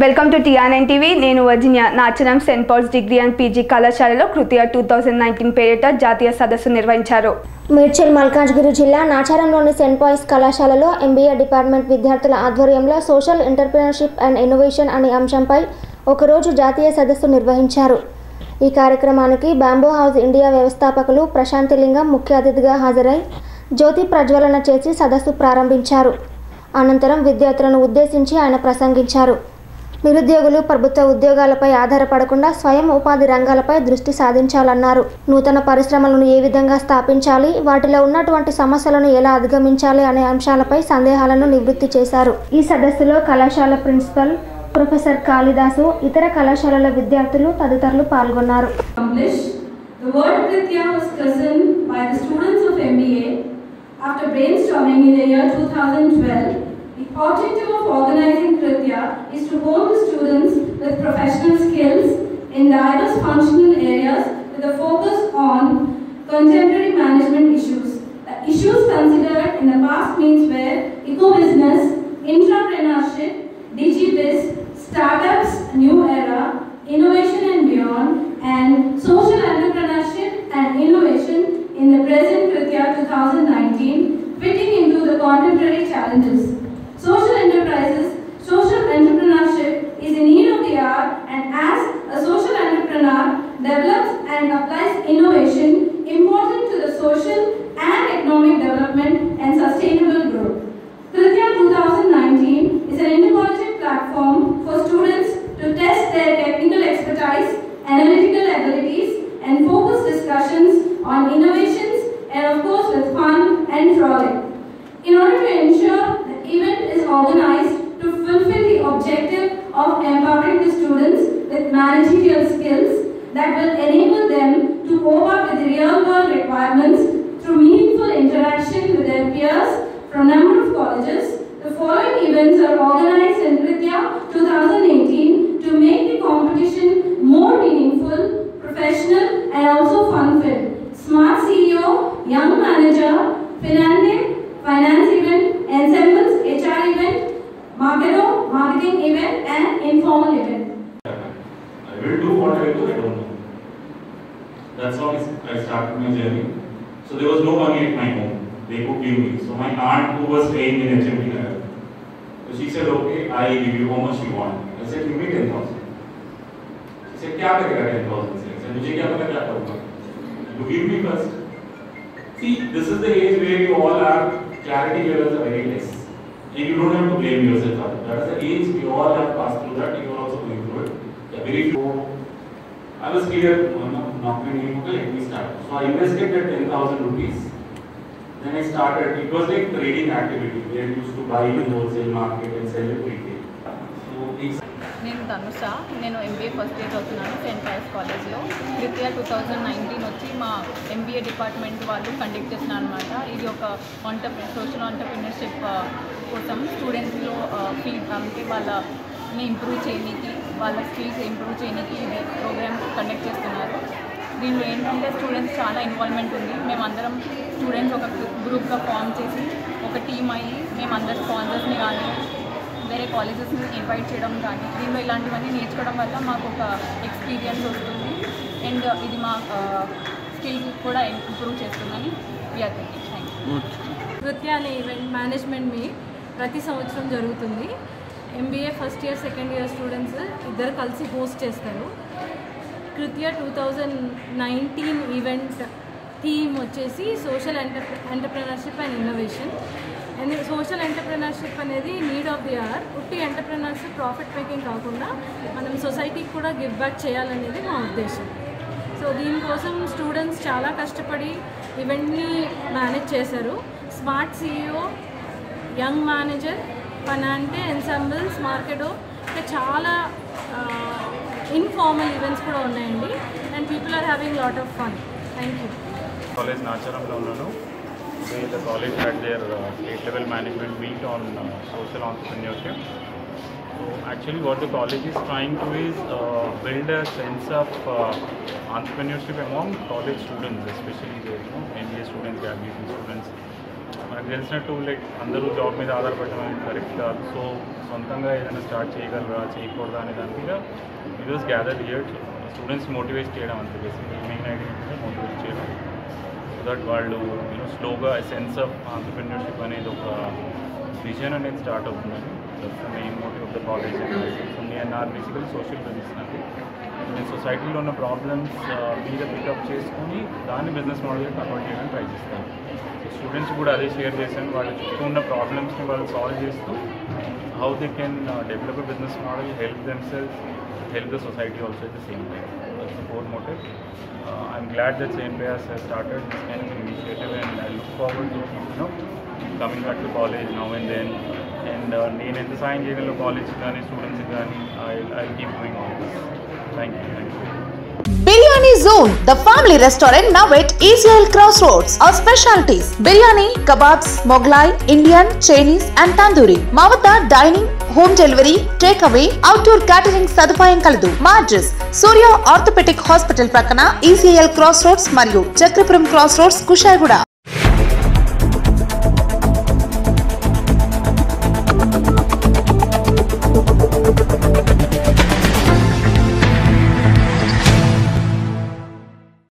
Welcome to TRN TV నేను Virginia. Nacharam Saint Paul's degree and PG కళాశాలలో Kritya two thousand nineteen పేరిట జాతీయ సదస్సు నిర్వహించారు. మేడ్చల్ మల్కాజ్గిరి జిల్లా నాచారంలోని సెయింట్ పాయిస్ కళాశాలలో ఎంబీఏ డిపార్ట్మెంట్ విద్యార్థుల ఆధ్వర్యంలో సోషల్ ఎంటర్ప్రినర్షిప్ అండ్ ఇన్నోవేషన్ అనే అంశంపై ఒకరోజు జాతీయ సదస్సు నిర్వహించారు. ఈ కార్యక్రమానికి బాంబూ హౌస్ ఇండియా వ్యవస్థాపకులు ప్రశాంతిలింగం ముఖ్య అతిథిగా హాజరై జ్యోతి ప్రజ్వలన చేసి సదస్సు ప్రారంభించారు. అనంతరం విద్యార్థులను ఉద్దేశించి ఆయన ప్రసంగించారు. నిరుద్యోగులు ప్రభుత్వ ఉద్యోగాలపై ఆధారపడకుండా స్వయం ఉపాధి రంగాలపై దృష్టి సాధించాలన్నారు నూతన పరిశ్రమలను ఏ విధంగా స్థాపించాలి వాటిలో ఉన్నటువంటి సమస్యలను ఎలా అధిగమించాలి అనే అంశాలపై సందేహాలను నివృత్తి చేశారు ఈ సదస్సులో కళాశాల ప్రిన్సిపల్ ప్రొఫెసర్ కాళిదాసు ఇతర కళాశాలల విద్యార్థులు తదితరులు పాల్గొన్నారు. The word Pritya was christened by the students of MBA after brainstorming in the year 2012. The objective of organizing Kritya is to hone the students with professional skills in diverse functional areas with a focus on contemporary management issues. The issues considered in the past means were eco-business, intrapreneurship, digibiz, startups, new era, innovation and beyond, and social entrepreneurship and innovation in the present Kritya 2019, fitting into the contemporary challenges. Social enterprises, social entrepreneurship is in need of the hour, and as a social entrepreneur develops and applies innovation important to the social and economic development and sustainable growth. Kritya 2019 is an intercollegiate platform for students to test their technical expertise, analytical abilities, and focus discussions on innovations and of course with fun and frolic. In order to ensure organized to fulfill the objective of empowering the students with managerial skills that will enable them to cope up with the real world requirements through meaningful interaction with their peers from a number of colleges, the following events are organized in Kritya 2018 to Marketing Event and Informal Event. I will do what I do, I don't know. That's how I started my journey. So there was no money at my home. They could give me. So my aunt who was staying in HMT Nagar, so she said, okay, I give you how much you want. I said, give me 10,000. She said, क्या करेगा 10,000 से? I said, मुझे क्या पता क्या करूँगा? You give me first. See, this is the age where you all are, clarity levels are very less. And you don't have to blame yourself. out. That is the age we all have passed through that. You are also going through it. Yeah, very few. I was clear, uh, no, not many people, let me start. So I invested that 10,000 rupees. Then I started, it was like trading activity where I used to buy in wholesale market and sell it retail. So it's నేను ధనుష నేను MBA first year చదువుతున్నాను Saint పాయిస్ కాలేజ్లో ద్వితీయ two thousand nineteen వచ్చి మా MBA department వాళ్ళు conduct చేసిన అనమాట ఇది ఒక ఆంటర్ప్రి సోషల్ ఆంటర్ప్రినర్షిప్ కోసం స్టూడెంట్స్లో ఫీడ్ అంటే వాళ్ళని ఇంప్రూవ్ చేయడానికి వాళ్ళ స్కిల్స్ ఇంప్రూవ్ చేయడానికి ఇది ప్రోగ్రామ్ కండక్ట్ చేస్తున్నారు. దీనిలో ఏంటంటే స్టూడెంట్స్ చాలా ఇన్వాల్వ్మెంట్ ఉంది. మేమందరం స్టూడెంట్స్ ఒక గ్రూప్గా ఫామ్ చేసి ఒక టీమ్ అయ్యి మేమందరం స్పాన్సర్స్ని కానీ వేరే కాలేజెస్ని ఇన్వైట్ చేయడం కానీ దీనిలో ఇలాంటివన్నీ నేర్చుకోవడం వల్ల మాకు ఒక ఎక్స్పీరియన్స్ వస్తుంది. అండ్ ఇది మా స్కిల్ కూడా ఇంప్రూవ్ చేస్తుందని వీఆర్ థింకింగ్ థ్యాంక్ యూ నృత్య అనే ఈవెంట్ మేనేజ్మెంట్ మీ ప్రతి సంవత్సరం జరుగుతుంది. MBA first year second year students ఇద్దరు కలిసి హోస్ట్ చేస్తారు. Kritya two thousand nineteen event theme వచ్చేసి social enter entrepreneurship and innovation and social entrepreneurship అనేది నీడ్ ఆఫ్ ది ఆర్ ఉట్టి ఎంటర్ప్రినర్షిప్ ప్రాఫిట్ మేకింగ్ కాకుండా మనం సొసైటీకి కూడా గివ్ బ్యాక్ చేయాలనేది మా ఉద్దేశం. సో దీనికోసం స్టూడెంట్స్ చాలా కష్టపడి ఈవెంట్ని మేనేజ్ చేశారు. స్మార్ట్ సీఈఓ యంగ్ మేనేజర్ పనాంటే ఎన్సాంబుల్స్ మార్కెటో ఇంకా చాలా ఇన్ఫార్మల్ ఈవెంట్స్ కూడా ఉన్నాయండి and people are having lot of fun thank you college నాచారంలో ఉన్నాను the college had their state level management meet on social entrepreneurship so actually what the college is trying to is build a sense of entrepreneurship among college students especially MBA students graduation students మనకు తెలిసినట్టు like అందరూ job మీద ఆధారపడడం అనేది correct కాదు. So సొంతంగా ఏదైనా start చేయగలరా చేయకూడదా అనే దాని మీద వీడియోస్ గ్యాదర్ చేయడం స్టూడెంట్స్ మోటివేట్ చేయడం అంతే. బేసిక్లీ మెయిన్ ఐడియా ఏంటంటే మోటివేట్ చేయడం. సో దట్ వాళ్ళు యూనో స్లోగా సెన్స్ ఆఫ్ ఆంటర్ప్రినర్షిప్ అనేది ఒక విజన్ అనేది స్టార్ట్ అవుతుందని that's main motive of the college నేను నా బేసికల్ సోషల్ బిజినెస్ నాకు సొసైటీలో ఉన్న ప్రాబ్లమ్స్ మీద పికప్ చేసుకొని దాన్ని బిజినెస్ మోడల్గా కన్వర్ట్ చేయడానికి ట్రై చేస్తాను స్టూడెంట్స్ కూడా అదే షేర్ చేశాను వాళ్ళ చుట్టూ ఉన్న ప్రాబ్లమ్స్ని వాళ్ళు సాల్వ్ చేస్తూ how they can develop a business model help themselves help the society also at the same time that's the four motive I'm glad that same payers started this kind of initiative and I look forward to you know coming back to college now and then and uh, నేను ఎంత సాయం చేయగలను కాలేజ్కి కానీ స్టూడెంట్స్కి కానీ I I keep doing all this thank you thank you Biryani Zone, the family restaurant now at ECL Crossroads. Our specialties biryani, kebabs, Moglai, Indian, Chinese, and tandoori. మా వద్ద dining home delivery take away outdoor catering సదుపాయం కలదు మా address Surya orthopaedic hospital ప్రక్కన ECL cross roads మరియు Chakrapuram cross roads Kushaiguda